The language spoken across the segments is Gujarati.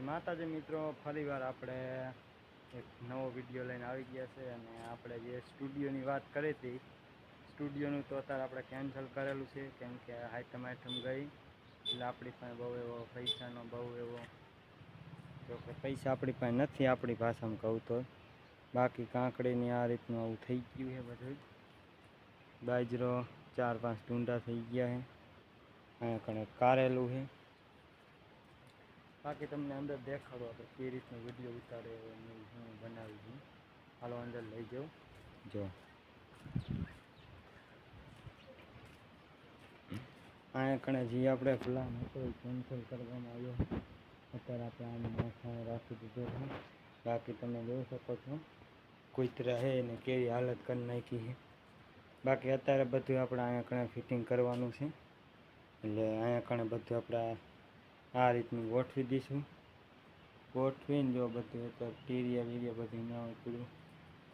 માતાજી મિત્રો, ફરીવાર આપણે એક નવો વીડિયો લઈને આવી ગયા છે અને આપણે જે સ્ટુડિયોની વાત કરી હતી, સ્ટુડિયોનું તો અત્યારે આપણે કેન્સલ કરેલું છે, કેમ કે આઈટમ આઈટમ ગઈ. એટલે આપણી પાસે બહુ એવો પૈસાનો, બહુ એવો, જો કે પૈસા આપણી પાસે નથી આપણી ભાષામાં કહું તો. બાકી કાંકડીની આ રીતનું આવું થઈ ગયું છે બધું. બાજરો ચાર પાંચ ટૂંડા થઈ ગયા છે. અહીંયા કણે કારેલું છે. બાકી તમને અંદર દેખાડો આપણે કઈ રીતનો વીડિયો ઉતારે હું બનાવી છું. હાલો, અંદર લઈ જાઉં જો. અહીંયા કણે જે આપણે પ્લાન હતો એ કેન્સલ કરવામાં આવ્યો. અત્યારે આપણે આને માથા રાખી દીધો છે. બાકી તમે જોઈ શકો છો. કૂતરા હે ને કેવી હાલત કરી નાખી છે. બાકી અત્યારે બધું આપણે અહીંયા કણે ફિટિંગ કરવાનું છે. એટલે અહીંયા કણે બધું આપણે આ રીતનું ગોઠવી દઈશું. ગોઠવીને જો બધું તો ટીરિયા વીરિયા બધું ના હોય પૂરું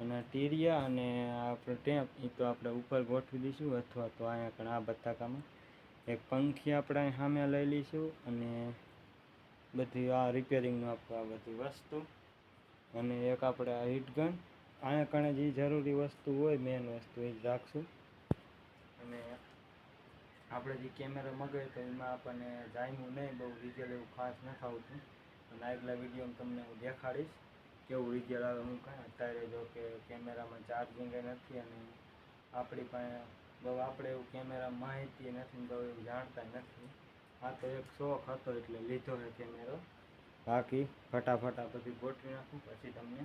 અને ટીરિયા અને આપણે ટેપ એ તો આપણે ઉપર ગોઠવી દઈશું અથવા તો અહીંયા કણ આ બતાકામાં એક પંખી આપણે સામે લઈ લઈશું અને બધી આ રિપેરિંગનું આપણે આ બધી વસ્તુ. અને એક આપણે આ હીટ અહીંયા કણે જે જરૂરી વસ્તુ હોય મેન વસ્તુ એ જ રાખશું. આપણે જે કેમેરા મગાવ્યો તો એમાં આપણને જામ્યું નહીં, બહુ રિઝલ્ટ એવું ખાસ નથી આવતું અને આગલા વિડીયોમાં તમને હું દેખાડીશ કેવું રિઝલ્ટ આવે હું કાંઈ. અત્યારે જો કે કેમેરામાં ચાર્જિંગ નથી અને આપણી પાસે બહુ આપણે એવું કેમેરા માહિતી નથી ને બહુ એવું જાણતા નથી. આ તો એક શોખ હતો એટલે લીધો છે કેમેરો બાકી ફટાફટ આ બધી ગોઠવી નાખું, પછી તમને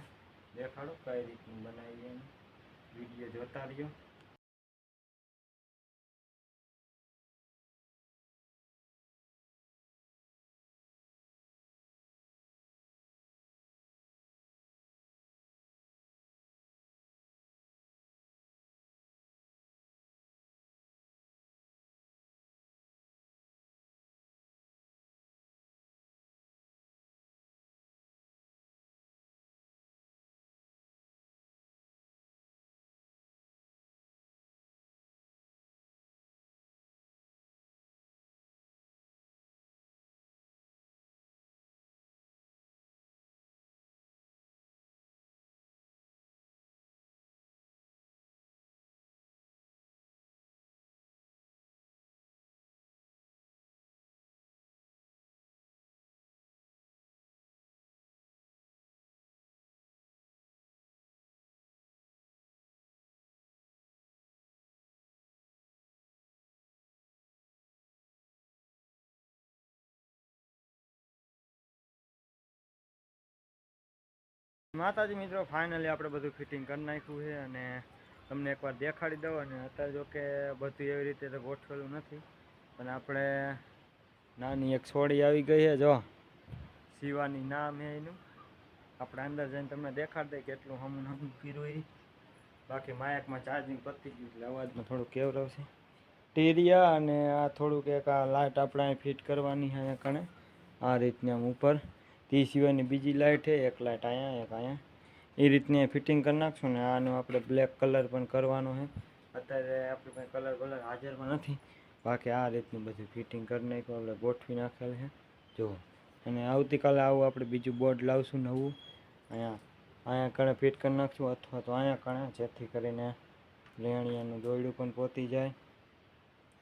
દેખાડો કઈ રીતનું બનાવીએ વીડિયો જોતા રહ્યો. માતાજી મિત્રો ફાઇનલી આપણે બધું ફિટિંગ કરી નાખ્યું છે અને તમને એકવાર દેખાડી દઉં અને અત્યારે જો કે બધું એવી રીતે તો ગોઠવેલું નથી, પણ આપણે નાની એક છોડી આવી ગઈ છે, જો. શિવાની નામ છે એનું. આપણે અંદર જઈને તમને દેખાડી દઈએ કેટલું હમું હમું ફીરું એ બાકી માયકમાં ચાર્જિંગ પતી ગયું એટલે અવાજમાં થોડું કેવરવશે ટીરિયા અને આ થોડુંક એક આ લાઇટ આપણે અહીં ફિટ કરવાની છે અહીંયા કણે. આ રીતની ઉપર. તે સિવાયની બીજી લાઇટ છે એક લાઇટ અહીંયા એક અહીંયા એ રીતની ફિટિંગ કરી નાખશું ને આનો આપણે બ્લેક કલર પણ કરવાનો છે અત્યારે આપણી પાસે કલર કલર હાજરમાં નથી. બાકી આ રીતનું બધું ફિટિંગ કરી નાખ્યું, આપણે ગોઠવી નાખેલ છે જુઓ. અને આવતીકાલે આવું આપણે બીજું બોર્ડ લાવશું નવું. અહીંયા અહીંયા કણે ફિટ કરી નાખશું, અથવા તો અહીંયા કણે, જેથી કરીને લેણિયાનું દોરડું પણ પોતી જાય.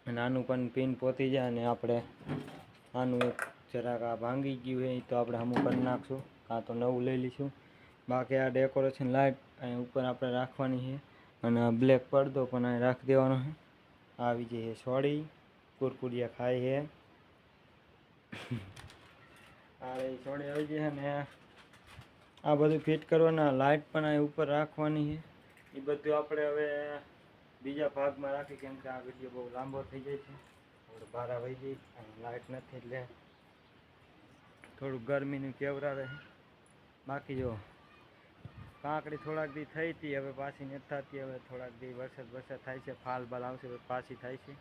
અને આનું પણ પિન પોતી જાય અને આપણે આનું જરાક આ ભાંગી ગયું હોય તો આપણે હમું કરી નાખશું. કાં તો નવું લઈ લઈશું. બાકી આ ડેકોરેશન લાઇટ અહીં ઉપર આપણે રાખવાની છે અને બ્લેક પડદો પણ અહીં રાખી દેવાનો છે આવી જઈએ સોડી કુરકુરિયા ખાય છે આ સોડી આવી જઈએ છે ને આ. બધું ફિટ કરવાના લાઇટ પણ અહીં ઉપર રાખવાની છે એ બધું આપણે હવે બીજા ભાગમાં રાખી, કેમ કે આ વીડિયો બહુ લાંબો થઈ જાય છે. આપણે બહાર આવી જઈ અને લાઇટ નથી એટલે થોડુંક ગરમીનું કેવરા રહે. બાકી જો, કાંકડી થોડાક દી થઈ હતી, હવે પાછી નથી થતી, હવે થોડાક દી વરસાદ વરસાદ થાય છે, ફાલ બાલ આવશે પછી થાય છે.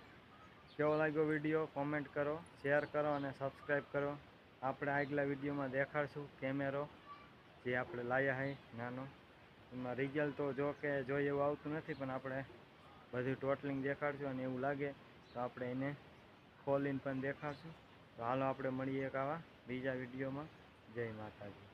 કેવો લાગ્યો વીડિયો? કોમેન્ટ કરો, શેર કરો અને સબસ્ક્રાઈબ કરો. આપણે આગલા વિડીયોમાં દેખાડશું કેમેરો, જે આપણે લાવ્યા હોય નાનો. એમાં રિઝલ્ટ તો જો કે જોઈએ એવું આવતું નથી, પણ આપણે બધું ટોટલિંગ દેખાડશું અને એવું લાગે, તો આપણે એને ખોલીને પણ દેખાડશું. તો હાલો આપણે મળીએ એક આવા બીજા વિડીયોમાં. જય માતાજી.